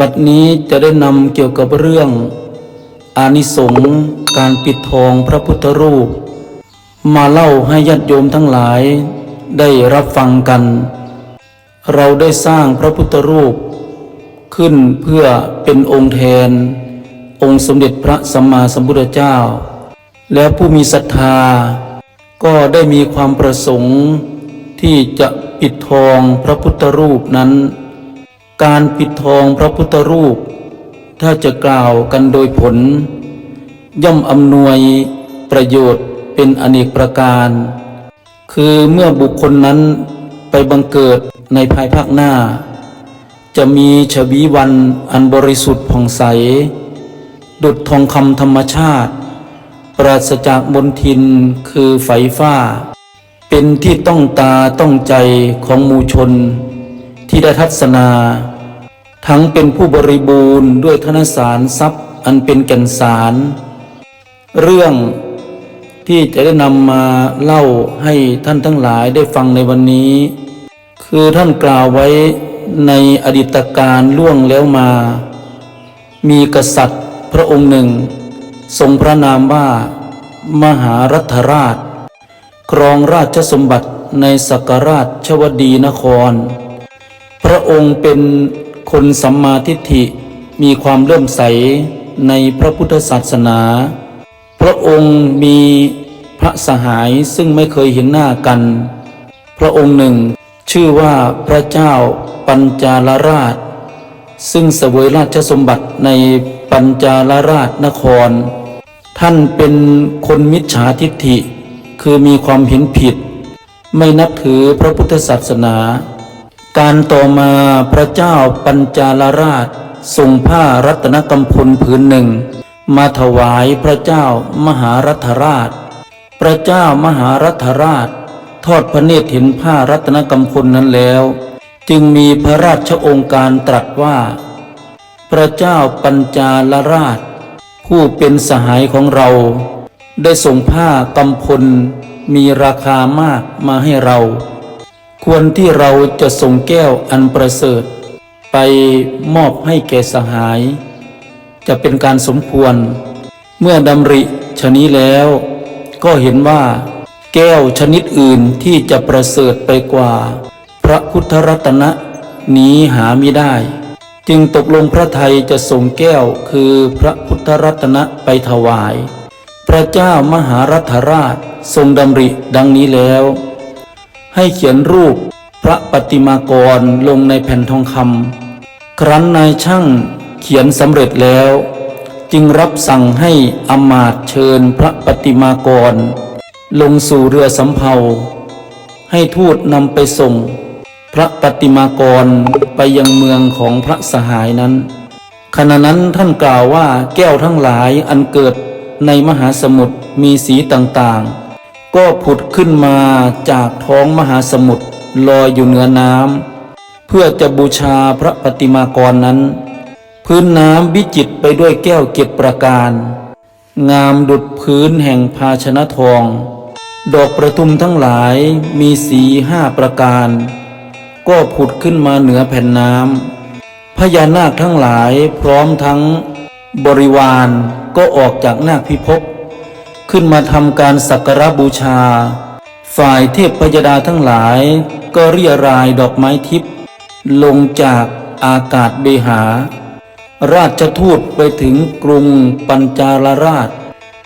บัดนี้จะได้นำเกี่ยวกับเรื่อง อานิสงส์การปิดทองพระพุทธรูป มาเล่าให้ญาติโยมทั้งหลาย ได้รับฟังกัน เราได้สร้างพระพุทธรูป ขึ้นเพื่อเป็นองค์แทน องค์สมเด็จพระสัมมาสัมพุทธเจ้า และผู้มีศรัทธา ก็ได้มีความประสงค์ที่จะปิดทองพระพุทธรูปนั้น การปิดทองพระพุทธรูป ถ้าจะกล่าวกันโดยผล ย่อมอำนวยประโยชน์เป็นอเนกประการ คือเมื่อบุคคลนั้นไปบังเกิดในภายภาคหน้า จะมีชวีวันอันบริสุทธิ์ผ่องใส ดุจทองคำธรรมชาติ ปราศจากมลทินคือไฟฟ้า เป็นที่ต้องตาต้องใจของมูชน ที่ได้ทัศนา ทั้งเป็นผู้บริบูรณ์ด้วยธนสารทรัพย์อันเป็นแก่นสาร เรื่องที่จะได้นำมาเล่าให้ท่านทั้งหลายได้ฟังในวันนี้ คือท่านกล่าวไว้ในอดีตการล่วงแล้วมา มีกษัตริย์พระองค์หนึ่ง ทรงพระนามว่า มหารัฐราช ครองราชสมบัติในสักราชวดีนคร พระองค์เป็นคนสัมมาทิฏฐิมีความเลื่อมใสในพระพุทธศาสนา พระองค์มีพระสหายซึ่งไม่เคยเห็นหน้ากัน พระองค์หนึ่ง ชื่อว่าพระเจ้าปัญจาลราช ซึ่งเสวยราชสมบัติในปัญจาลราชนคร ท่านเป็นคนมิจฉาทิฏฐิ คือมีความเห็นผิด ไม่นับถือพระพุทธศาสนา การต่อมาพระเจ้าปัญจาลราชส่งผ้ารัตนกำพลผืนหนึ่ง มาถวายพระเจ้ามหารัฐราช พระเจ้ามหารัฐราช ทอดพระเนตรเห็นผ้ารัตนกำพลนั้นแล้ว จึงมีพระราชองค์การตรัสว่า พระเจ้าปัญจาลราช ผู้เป็นสหายของเรา ได้ส่งผ้ากำพลมีราคามากมาให้เรา ควรที่เราจะส่งแก้วอันประเสริฐ ไปมอบให้แก่สหาย จะเป็นการสมควร เมื่อดำริชนี้แล้ว ก็เห็นว่า แก้วชนิดอื่นที่จะประเสริฐไปกว่า พระพุทธรัตนะนี้หาไม่ได้ จึงตกลงพระไทยจะส่งแก้วคือพระพุทธรัตนะไปถวาย พระเจ้ามหารัฐราชทรงดำริดังนี้แล้ว ให้เขียนรูปพระปฏิมากรลงในแผ่นทองคำครั้นนายช่างเขียนสำเร็จแล้ว จึงรับสั่งให้อมาตเชิญพระปฏิมากร ลงสู่เรือสำเภา ให้ทูตนำไปส่ง พระปฏิมากรไปยังเมืองของพระสหายนั้น ขณะนั้นท่านกล่าวว่าแก้วทั้งหลายอันเกิดในมหาสมุทรมีสีต่างๆ ก็ผุดขึ้นมาจากท้องมหาสมุทรลอยอยู่เหนือน้ำเพื่อจะบูชาพระปฏิมากรนั้น พื้นน้ำวิจิตไปด้วยแก้วเกตประการ งามดุดพื้นแห่งภาชนะทอง ดอกประทุมทั้งหลายมีสีห้าประการ ก็ผุดขึ้นมาเหนือแผ่นน้ำพญานาคทั้งหลายพร้อมทั้งบริวารก็ออกจากนาคพิภพ ขึ้นมาทำการสักการบูชา ฝ่ายเทพพยดาทั้งหลาย ก็เรียรายดอกไม้ทิพย์ลงจากอากาศเบหา ราชทูตไปถึงกรุงปัญจาลราช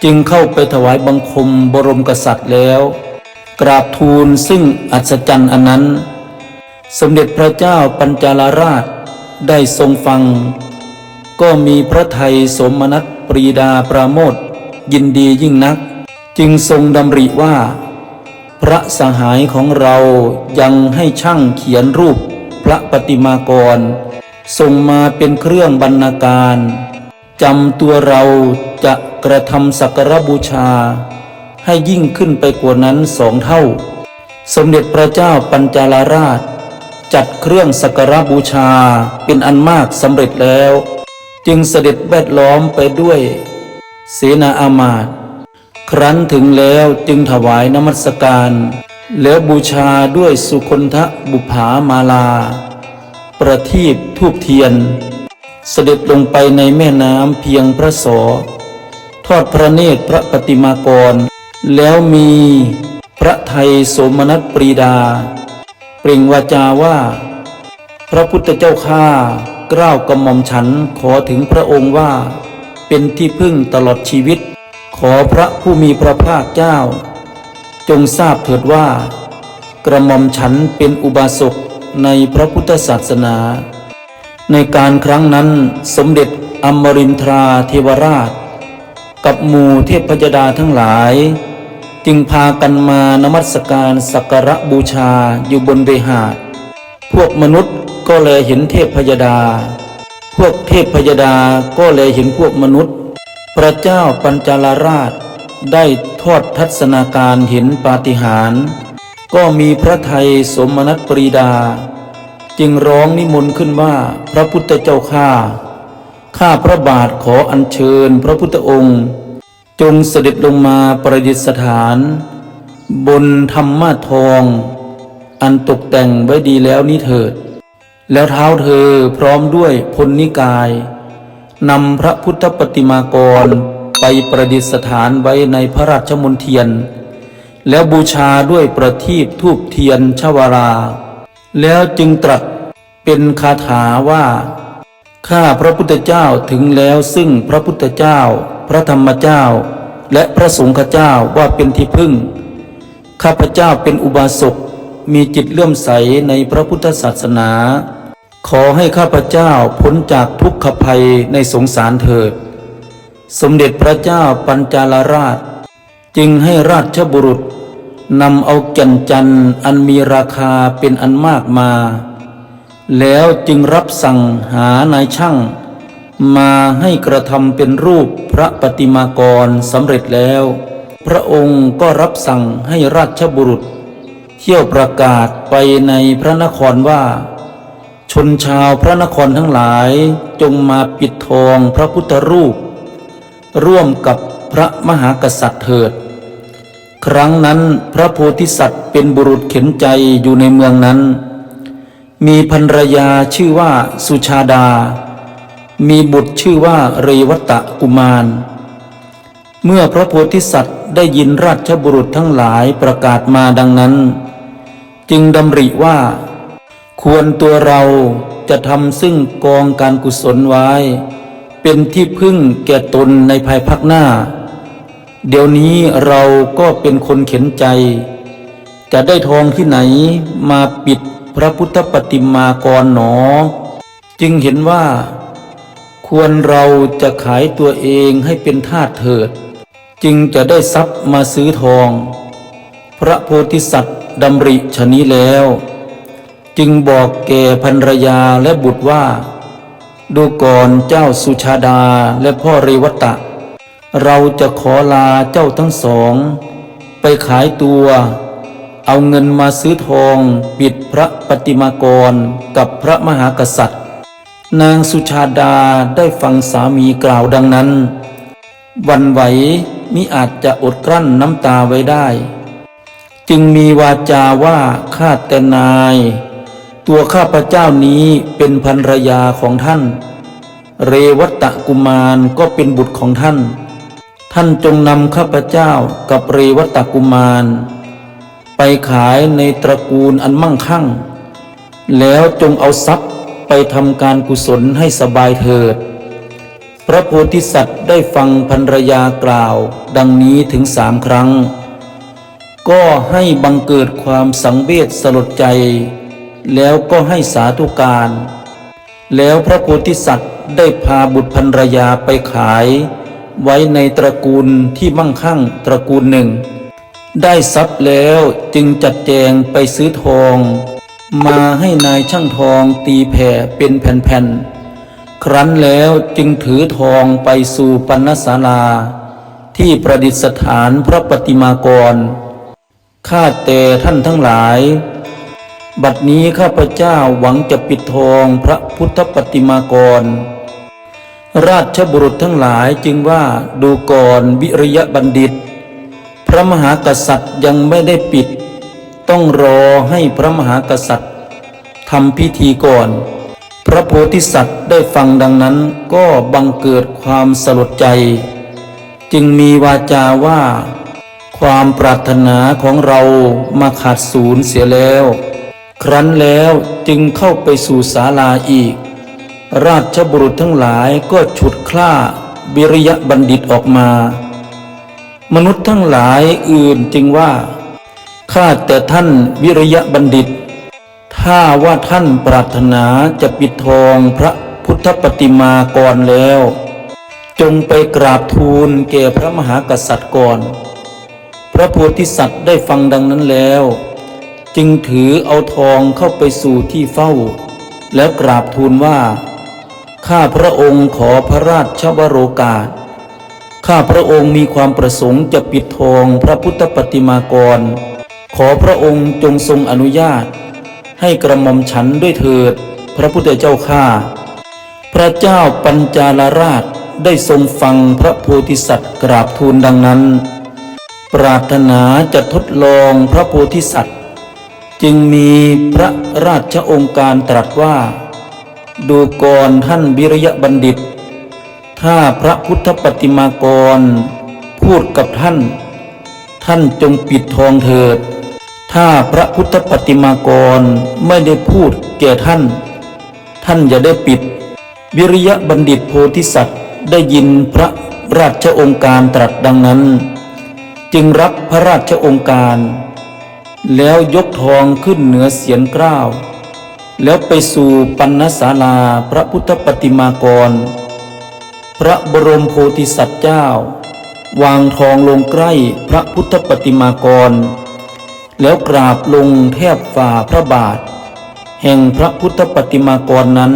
จึงเข้าไปถวายบังคมบรมกษัตริย์แล้ว กราบทูลซึ่งอัศจรรย์อันนั้น สมเด็จพระเจ้าปัญจาลราชได้ทรงฟัง ก็มีพระไทยสมนัตปรีดาปราโมท ยินดียิ่งนัก จึงทรงดำริว่า พระสหายของเรายังให้ช่างเขียนรูปพระปฏิมากรส่งมาเป็นเครื่องบรรณาการจำตัวเราจะกระทำสักการบูชา ให้ยิ่งขึ้นไปกว่านั้นสองเท่า สมเด็จพระเจ้าปัญจาลราช จัดเครื่องสักการบูชาเป็นอันมากสำเร็จแล้ว จึงเสด็จแวดล้อมไปด้วย เสนาอามาตย์ครั้นถึงแล้วจึงถวายนมัสการ แล้วบูชาด้วยสุคนทะบุภามาลา ประทีปทูบเทียน เสด็จลงไปในแม่น้ำเพียงพระสอทอดพระเนตรพระปฏิมากร แล้วมีพระไทยสมนัสปรีดา เปล่งวาจาว่า พระพุทธเจ้าข้ากล้าวกระหม่อมฉันขอถึงพระองค์ว่า เป็นที่พึ่งตลอดชีวิต ขอพระผู้มีพระภาคเจ้า จงทราบเถิดว่า กระหม่อมฉันเป็นอุบาสกในพระพุทธศาสนา ในการครั้งนั้นสมเด็จอมรินทราเทวราช กับหมู่เทพพยดาทั้งหลาย จึงพากันมานมัสการสักการะบูชาอยู่บนเวหาดพวกมนุษย์ก็แลยเห็นเทพพยดา พวกเทพพยดาก็แลยเห็นพวกมนุษย์ พระเจ้าปัญจาลราช ได้ทอดทัศนาการเห็นปาฏิหาริย์ก็มีพระไทยสมนัตปรีดา จึงร้องนิมนต์ขึ้นว่าพระพุทธเจ้าข้าข้าพระบาทขออัญเชิญพระพุทธองค์ จงเสด็จลงมาประดิษฐาน บนธรรมะทอง อันตกแต่งไว้ดีแล้วนี้เถิด แล้วเท้าเธอพร้อมด้วยพลนิกายนำพระพุทธปฏิมากรไปประดิษฐานไว้ในพระราชมณฑียน แล้วบูชาด้วยประทีปทูปเทียนชวารา แล้วจึงตรัสเป็นคาถาว่า ข้าพระพุทธเจ้าถึงแล้วซึ่งพระพุทธเจ้า พระธรรมเจ้า และพระสงฆ์เจ้าว่าเป็นที่พึ่ง ข้าพเจ้าเป็นอุบาสกมีจิตเลื่อมใสในพระพุทธศาสนา ขอให้ข้าพเจ้าพ้นจากทุกขภัยในสงสารเถิด สมเด็จพระเจ้าปัญจาลราช จึงให้ราชบุรุษนำเอาแก่นจันทร์อันมีราคาเป็นอันมากมา แล้วจึงรับสั่งหานายช่าง มาให้กระทำเป็นรูปพระปฏิมากรสำเร็จแล้ว พระองค์ก็รับสั่งให้ราชบุรุษ เที่ยวประกาศไปในพระนครว่า ชนชาวพระนครทั้งหลายจงมาปิดทองพระพุทธรูป ร่วมกับพระมหากษัตริย์เถิด ครั้งนั้นพระโพธิสัตว์เป็นบุรุษเข็นใจอยู่ในเมืองนั้น มีภรรยาชื่อว่าสุชาดา มีบุตรชื่อว่าเรวัตะกุมาร เมื่อพระโพธิสัตว์ได้ยินราชบุรุษทั้งหลายประกาศมาดังนั้น จึงดำริว่า ควรตัวเราจะทำซึ่งกองการกุศลไว้ เป็นที่พึ่งแก่ตนในภายภาคหน้า เดี๋ยวนี้เราก็เป็นคนเข็นใจ จะได้ทองที่ไหนมาปิดพระพุทธปฏิมากรหนอ จึงเห็นว่า ควรเราจะขายตัวเองให้เป็นทาสเถิด จึงจะได้ทรัพย์มาซื้อทอง พระโพธิสัตว์ดำริชนี้แล้ว จึงบอกแก่ภรรยาและบุตรว่า ดูก่อนเจ้าสุชาดาและพ่อเรวตะ เราจะขอลาเจ้าทั้งสอง ไปขายตัว เอาเงินมาซื้อทองปิดพระปฏิมากรกับพระมหากษัตริย์ นางสุชาดาได้ฟังสามีกล่าวดังนั้น วันไหวมิอาจจะอดกลั้นน้ำตาไว้ได้ จึงมีวาจาว่าข้าแต่นาย ตัวข้าพเจ้านี้เป็นภรรยาของท่าน เรวัตะกุมารก็เป็นบุตรของท่าน ท่านจงนำข้าพเจ้ากับเรวัตะกุมาร ไปขายในตระกูลอันมั่งคั่ง แล้วจงเอาทรัพย์ไปทำการกุศลให้สบายเถิด พระโพธิสัตว์ได้ฟังภรรยากล่าว ดังนี้ถึงสามครั้ง ก็ให้บังเกิดความสังเวชสลดใจ แล้วก็ให้สาธุการ แล้วพระโพธิสัตว์ได้พาบุตรภรรยาไปขาย ไว้ในตระกูลที่มั่งคั่งตระกูลหนึ่ง ได้ทรัพย์แล้วจึงจัดแจงไปซื้อทอง มาให้นายช่างทองตีแผ่เป็นแผ่นๆ ครั้นแล้วจึงถือทองไปสู่ปัณณศาลา ที่ประดิษฐานพระปฏิมากรข้าแต่ท่านทั้งหลาย บัดนี้ข้าพเจ้าหวังจะปิดทองพระพุทธปฏิมากร ราชบุรุษทั้งหลายจึงว่าดูก่อนวิริยะบัณฑิต พระมหากษัตริย์ยังไม่ได้ปิด ต้องรอให้พระมหากษัตริย์ทำพิธีก่อน พระโพธิสัตว์ได้ฟังดังนั้นก็บังเกิดความสลดใจ จึงมีวาจาว่า ความปรารถนาของเรามาขาดศูนย์เสียแล้ว ครั้นแล้วจึงเข้าไปสู่ศาลาอีก ราชบุรุษทั้งหลายก็ฉุดคล้าบิริยบัณฑิตออกมา มนุษย์ทั้งหลายอื่นจึงว่า ข้าแต่ท่านวิริยะบัณฑิต ถ้าว่าท่านปรารถนาจะปิดทองพระพุทธปฏิมากรแล้ว จงไปกราบทูลแก่พระมหากษัตริย์ก่อน พระโพธิสัตว์ได้ฟังดังนั้นแล้ว จึงถือเอาทองเข้าไปสู่ที่เฝ้า แล้วกราบทูลว่า ข้าพระองค์ขอพระราชวโรกาส ข้าพระองค์มีความประสงค์จะปิดทองพระพุทธปฏิมากร ขอพระองค์จงทรงอนุญาต ให้กระหม่อมฉันด้วยเถิด พระพุทธเจ้าข้าพระเจ้าปัญจาลราชได้ทรงฟังพระโพธิสัตว์กราบทูลดังนั้น ปรารถนาจะทดลองพระโพธิสัตว์ จึงมีพระราชองค์การตรัสว่า ดูก่อนท่านบิรยบัณฑิต ถ้าพระพุทธปฏิมากร พูดกับท่าน ท่านจงปิดทองเถิด ถ้าพระพุทธปฏิมากรไม่ได้พูดแก่ท่าน ท่านอย่าได้ปิด วิริยะบัณฑิตโพธิสัตว์ได้ยินพระราชองค์การตรัสดังนั้น จึงรับพระราชองค์การ แล้วยกทองขึ้นเหนือเสียนกล้าว แล้วไปสู่ปัณณศาลาพระพุทธปฏิมากร พระบรมโพธิสัตว์เจ้า วางทองลงใกล้พระพุทธปฏิมากร แล้วกราบลงแทบฝ่าพระบาท แห่งพระพุทธปฏิมากรนั้น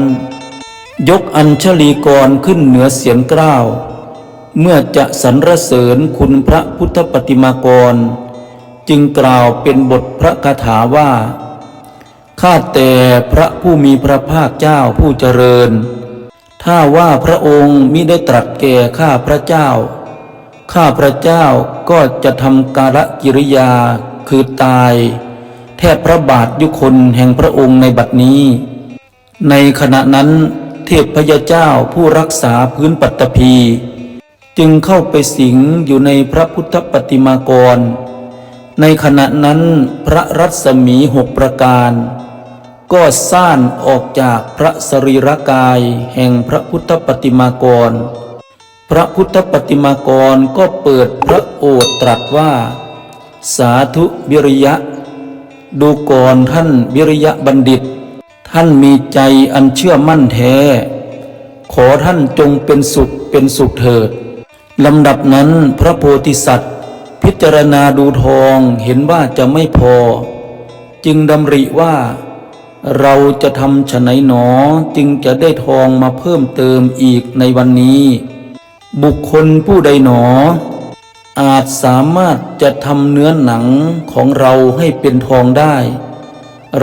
ยกอัญชลีกรขึ้นเหนือเสียงกล้าว เมื่อจะสรรเสริญคุณพระพุทธปฏิมากร จึงกล่าวเป็นบทพระคาถาว่า ข้าแต่พระผู้มีพระภาคเจ้าผู้เจริญ ถ้าว่าพระองค์มิได้ตรัสแก่ข้าพระเจ้า ข้าพระเจ้าก็จะทำกาลกิริยาคือตาย แทบพระบาทยุคนแห่งพระองค์ในบัดนี้ ในขณะนั้นเทพพยาเจ้าผู้รักษาพื้นปัตตภีจึงเข้าไปสิงอยู่ในพระพุทธปฏิมากร ในขณะนั้นพระรัศมีหกประการ ก็ซ่านออกจากพระสรีรกายแห่งพระพุทธปฏิมากร พระพุทธปฏิมากรก็เปิดพระโอษฐ์ตรัสว่า สาธุวิริยะ ดูก่อนท่านวิริยะบัณฑิต ท่านมีใจอันเชื่อมั่นแท้ ขอท่านจงเป็นสุขเป็นสุขเถิดลำดับนั้นพระโพธิสัตว พิจารณาดูทองเห็นว่าจะไม่พอ จึงดำริว่า เราจะทำฉไนหนอจึงจะได้ทองมาเพิ่มเติมอีกในวันนี้ บุคคลผู้ใดหนอ อาจสามารถจะทำเนื้อหนังของเราให้เป็นทองได้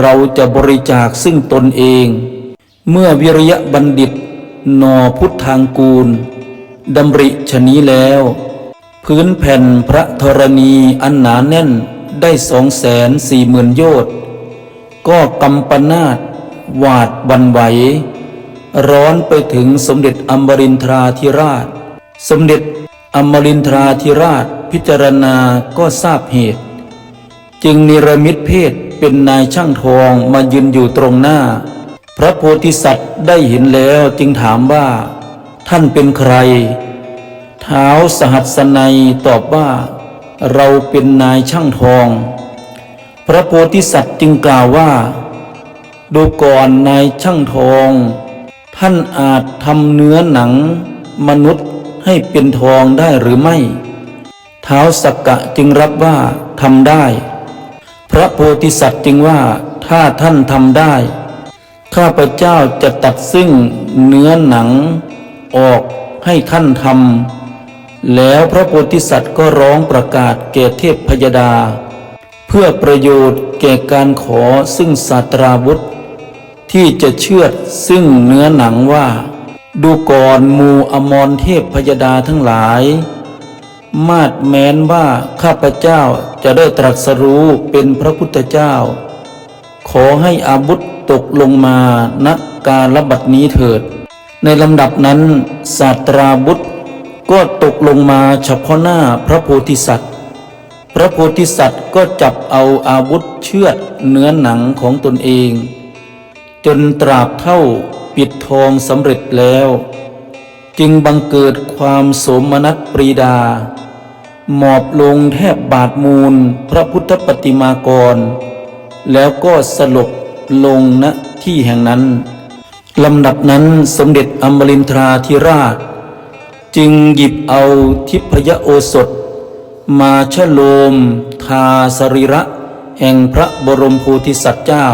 เราจะบริจาคซึ่งตนเอง เมื่อวิริยะบัณฑิตนอพุทธางกูลดำริชนี้แล้ว พื้นแผ่นพระธรณีอันหนาแน่นได้สองแสนสี่หมื่นโยชน์ก็กำปนาตหวาดบันไหว ร้อนไปถึงสมเด็จอมรินทราธิราช สมเด็จอมรินทราธิราชพิจารณาก็ทราบเหตุ จึงนิรมิตเพศเป็นนายช่างทองมายืนอยู่ตรงหน้า พระโพธิสัตว์ได้เห็นแล้วจึงถามว่า ท่านเป็นใคร เท้าวสหัสนัยตอบว่า เราเป็นนายช่างทอง พระโพธิสัตว์จึงกล่าวว่า ดูก่อนนายช่างทอง ท่านอาจทำเนื้อหนัง มนุษย์ให้เป็นทองได้หรือไม่ เท้าวสักกะจึงรับว่าทำได้ พระโพธิสัตว์จึงว่าถ้าท่านทำได้ ข้าพเจ้าจะตัดซึ่งเนื้อหนังออกให้ท่านทำ แล้วพระโพธิสัตว์ก็ร้องประกาศแก่เทพพยดา เพื่อประโยชน์แก่การขอซึ่งสาตราวุธ ที่จะเชือดซึ่งเนื้อหนังว่า ดูก่อนมูอมรเทพพยดาทั้งหลาย มาดแม้นว่าข้าพเจ้าจะได้ตรัสรู้เป็นพระพุทธเจ้า ขอให้อาบุธตกลงมาณกาลบัดนี้เถิด ในลำดับนั้นศาสตราบุตร ก็ตกลงมาเฉพาะหน้าพระโพธิสัตว์ พระโพธิสัตว์ก็จับเอาอาวุธเชือดเนื้อหนังของตนเอง จนตราบเท่าปิดทองสำเร็จแล้ว จึงบังเกิดความสมนัสปรีดา หมอบลงแทบบาทมูลพระพุทธปฏิมากร แล้วก็สลบลงณที่แห่งนั้นลำดับนั้นสมเด็จอมรินทราธิราช จึงหยิบเอาทิพยโอสถ มาชโลม ทาสรีระ แห่งพระบรมโพธิสัตว์เจ้า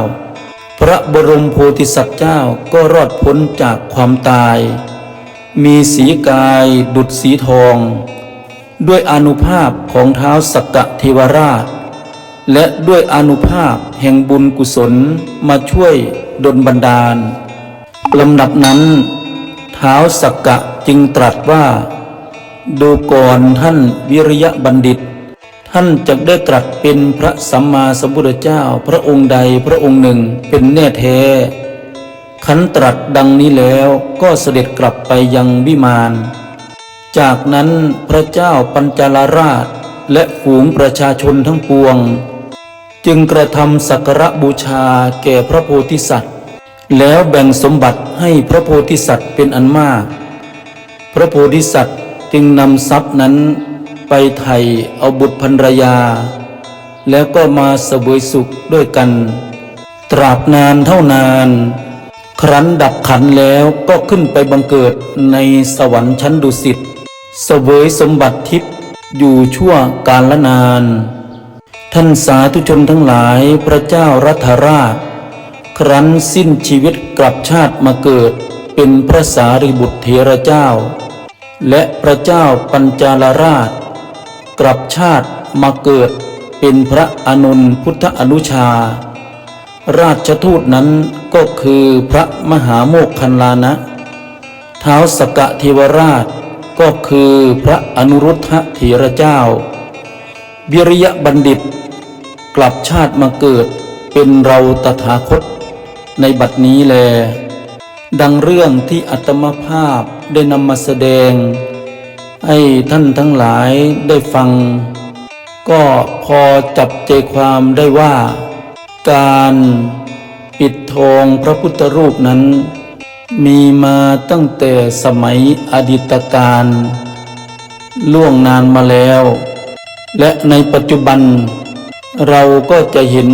พระบรมโพธิสัตว์เจ้าก็รอดพ้นจากความตาย มีสีกายดุดสีทอง ด้วยอนุภาพของเท้าสักกะเทวราช และด้วยอนุภาพแห่งบุญกุศลมาช่วยดลบันดาลลำดับนั้น เท้าสักกะ จึงตรัสว่า ดูก่อนท่านวิริยะบัณฑิต ท่านจะได้ตรัสเป็นพระสัมมาสัมพุทธเจ้าพระองค์ใดพระองค์หนึ่งเป็นแน่แท้ขันตรัสดังนี้แล้วก็เสด็จกลับไปยังวิมาน จากนั้นพระเจ้าปัญจาลราชและฝูงประชาชนทั้งปวง จึงกระทำสักการบูชาแก่พระโพธิสัตว์ แล้วแบ่งสมบัติให้พระโพธิสัตว์เป็นอันมาก พระโพธิสัตว์จึงนำทรัพย์นั้นไปไถ่เอาบุตรภรรยา แล้วก็มาเสวยสุขด้วยกัน ตราบนานเท่านาน ครั้นดับขันแล้วก็ขึ้นไปบังเกิดในสวรรค์ชั้นดุสิตเสวยสมบัติทิพย์อยู่ชั่วกาลนาน ท่านสาธุชนทั้งหลายพระเจ้ารัตราช ครั้นสิ้นชีวิตกลับชาติมาเกิด เป็นพระสารีบุตรเถระเจ้า และพระเจ้าปัญจาลราช กลับชาติมาเกิดเป็นพระอนุนพุทธอนุชา ราชทูตนั้นก็คือพระมหาโมคคันลานะเท้าวสกะเทวราชก็คือพระอนุรุทธะเถระเจ้า วิริยะบัณฑิต กลับชาติมาเกิดเป็นเราตถาคตในบัดนี้แล ดังเรื่องที่อัตมภาพได้นำมาแสดง ให้ท่านทั้งหลายได้ฟัง ก็พอจับใจความได้ว่า การปิดทองพระพุทธรูปนั้น มีมาตั้งแต่สมัยอดีตการล่วงนานมาแล้ว และในปัจจุบัน เราก็จะเห็น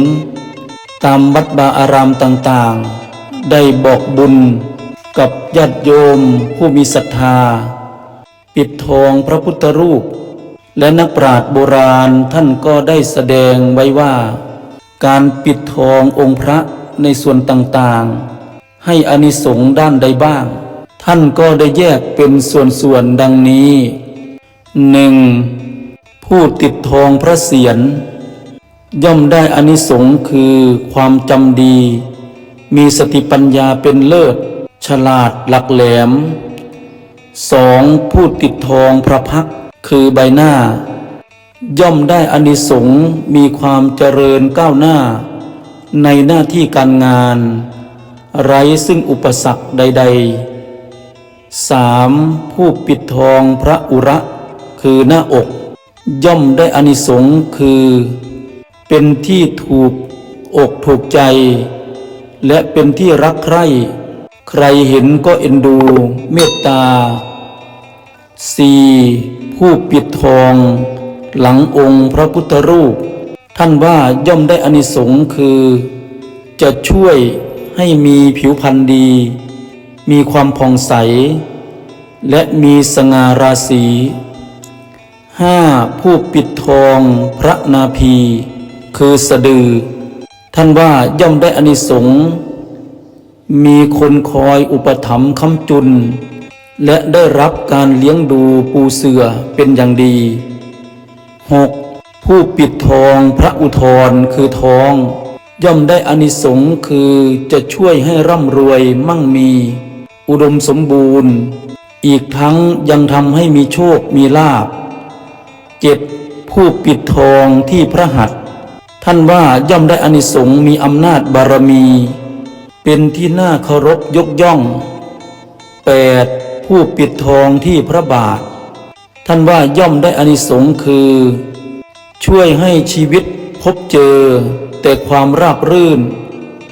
ตามวัดบาอารามต่างๆ ได้บอกบุญ กับญาติโยมผู้มีศรัทธา ปิดทองพระพุทธรูป และนักปราชญ์โบราณท่านก็ได้แสดงไว้ว่า การปิดทององค์พระในส่วนต่างๆ ให้อานิสงส์ด้านใดบ้าง ท่านก็ได้แยกเป็นส่วนๆดังนี้หนึ่งผู้ติดทองพระเศียรย่อมได้อานิสงส์คือความจำดี มีสติปัญญาเป็นเลิศ ฉลาดหลักแหลมสองผู้ติดทองพระพักคือใบหน้า ย่อมได้อานิสงส์มีความเจริญก้าวหน้า ในหน้าที่การงาน ไร้ซึ่งอุปสรรคใดๆสามผู้ปิดทองพระอุระคือหน้าอก ย่อมได้อานิสงส์คือ เป็นที่ถูกอกถูกใจ และเป็นที่รักใคร่ ใครเห็นก็เอ็นดูเมตตา 4. ผู้ปิดทอง หลังองค์พระพุทธรูป ท่านว่าย่อมได้อานิสงส์คือ จะช่วยให้มีผิวพรรณดี มีความผ่องใส และมีสง่าราศี 5. ผู้ปิดทองพระนาภีคือสะดือ ท่านว่าย่อมได้อานิสงส์ มีคนคอยอุปถัมภ์ค้ำจุน และได้รับการเลี้ยงดูปูเสือเป็นอย่างดี 6. ผู้ปิดทองพระอุทรคือทอง ย่อมได้อานิสงส์คือจะช่วยให้ร่ำรวยมั่งมี อุดมสมบูรณ์ อีกทั้งยังทำให้มีโชคมีลาภเจ็ดผู้ปิดทองที่พระหัตถ์ท่านว่าย่อมได้อานิสงส์มีอำนาจบารมี เป็นที่น่าเคารพยกย่อง 8. ผู้ปิดทองที่พระบาท ท่านว่าย่อมได้อานิสงส์คือ ช่วยให้ชีวิตพบเจอ แต่ความราบรื่น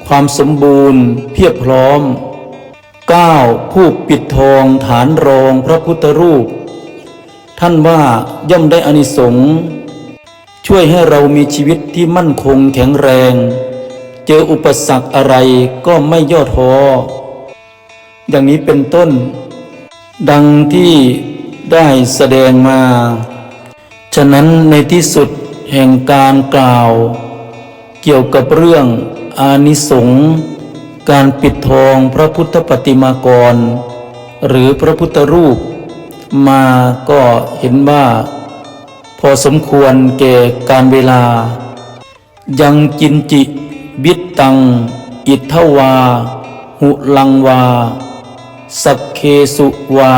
ความสมบูรณ์ เพียบพร้อม 9. ผู้ปิดทองฐานรองพระพุทธรูป ท่านว่าย่อมได้อานิสงส์ช่วยให้เรามีชีวิตที่มั่นคงแข็งแรง เจออุปสรรคอะไรก็ไม่ย่อท้ออย่างนี้เป็นต้น ดังที่ได้แสดงมา ฉะนั้นในที่สุดแห่งการกล่าว เกี่ยวกับเรื่องอานิสงส์การปิดทองพระพุทธปฏิมากร หรือพระพุทธรูป มาก็เห็นว่า พอสมควรแก่การเวลา ยังกินจิบิ ตัง อิทวา หุลังวา สักเคสุวา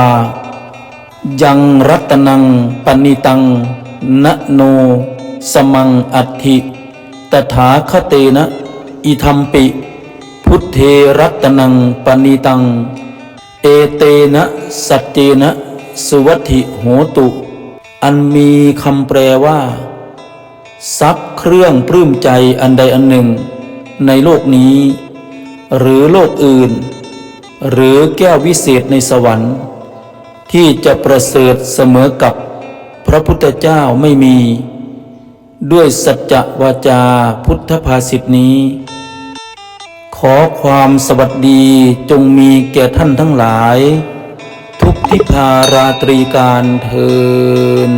ยังรัตนังปณิตัง นโน สมังอัติตถาคเตนะ อิธรรมปิ พุทเทรัตนังปณิตัง เอเตนะสัจเจนะ สุวัติโหตุ อันมีคำแปลว่าทรัพย์เครื่องปลื้มใจอันใดอันหนึ่ง ในโลกนี้ หรือโลกอื่น หรือแก้ววิเศษในสวรรค์ ที่จะประเสริฐเสมอกับพระพุทธเจ้าไม่มี ด้วยสัจจวาจาพุทธภาษิตนี้ ขอความสวัสดีจงมีแก่ท่านทั้งหลาย ทุกทิพาราตรีการเทิน